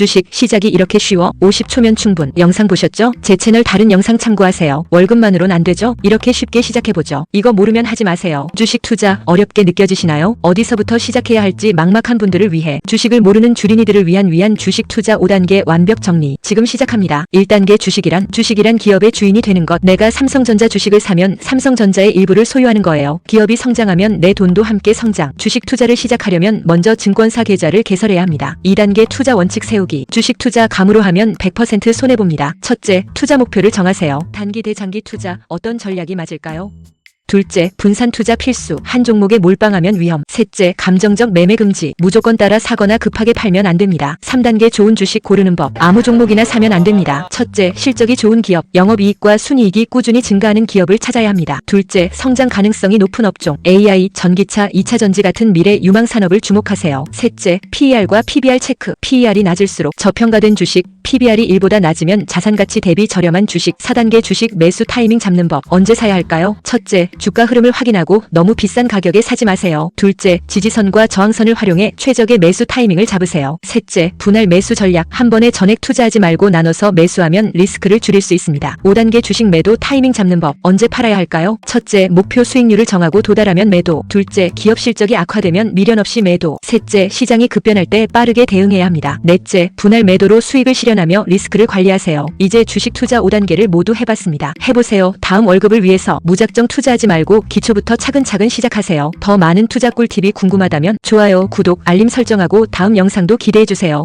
주식 시작이 이렇게 쉬워 50초면 충분. 영상 보셨죠? 제 채널 다른 영상 참고하세요. 월급만으론 안 되죠? 이렇게 쉽게 시작해보죠. 이거 모르면 하지 마세요. 주식 투자 어렵게 느껴지시나요? 어디서부터 시작해야 할지 막막한 분들을 위해 주식을 모르는 주린이들을 위한 위한 주식 투자 5단계 완벽 정리. 지금 시작합니다. 1단계 주식이란 주식이란 기업의 주인이 되는 것. 내가 삼성전자 주식을 사면 삼성전자의 일부를 소유하는 거예요. 기업이 성장하면 내 돈도 함께 성장. 주식 투자를 시작하려면 먼저 증권사 계좌를 개설해야 합니다. 2단계 투자 원칙 세우기. 주식 투자 감으로 하면 100% 손해봅니다. 첫째, 투자 목표를 정하세요. 단기 대장기 투자 어떤 전략이 맞을까요? 둘째, 분산 투자 필수. 한 종목에 몰빵하면 위험. 셋째, 감정적 매매 금지. 무조건 따라 사거나 급하게 팔면 안 됩니다. 3단계 좋은 주식 고르는 법. 아무 종목이나 사면 안 됩니다. 첫째, 실적이 좋은 기업. 영업이익과 순이익이 꾸준히 증가하는 기업을 찾아야 합니다. 둘째, 성장 가능성이 높은 업종. AI, 전기차, 2차 전지 같은 미래 유망 산업을 주목하세요. 셋째, PER과 PBR 체크. PER이 낮을수록 저평가된 주식, PBR이 1보다 낮으면 자산가치 대비 저렴한 주식 4단계 주식 매수 타이밍 잡는 법 언제 사야 할까요? 첫째, 주가 흐름을 확인하고 너무 비싼 가격에 사지 마세요. 둘째, 지지선과 저항선을 활용해 최적의 매수 타이밍을 잡으세요. 셋째, 분할 매수 전략 한 번에 전액 투자하지 말고 나눠서 매수하면 리스크를 줄일 수 있습니다. 5단계 주식 매도 타이밍 잡는 법 언제 팔아야 할까요? 첫째, 목표 수익률을 정하고 도달하면 매도. 둘째, 기업 실적이 악화되면 미련 없이 매도. 셋째, 시장이 급변할 때 빠르게 대응해야 합니다. 넷째, 분할 매도로 수익을 실현 하며 리스크를 관리하세요. 이제 주식 투자 5단계를 모두 해봤습니다. 해보세요. 다음 월급을 위해서 무작정 투자하지 말고 기초부터 차근차근 시작하세요. 더 많은 투자 꿀팁이 궁금하다면 좋아요, 구독, 알림 설정하고 다음 영상도 기대해주세요.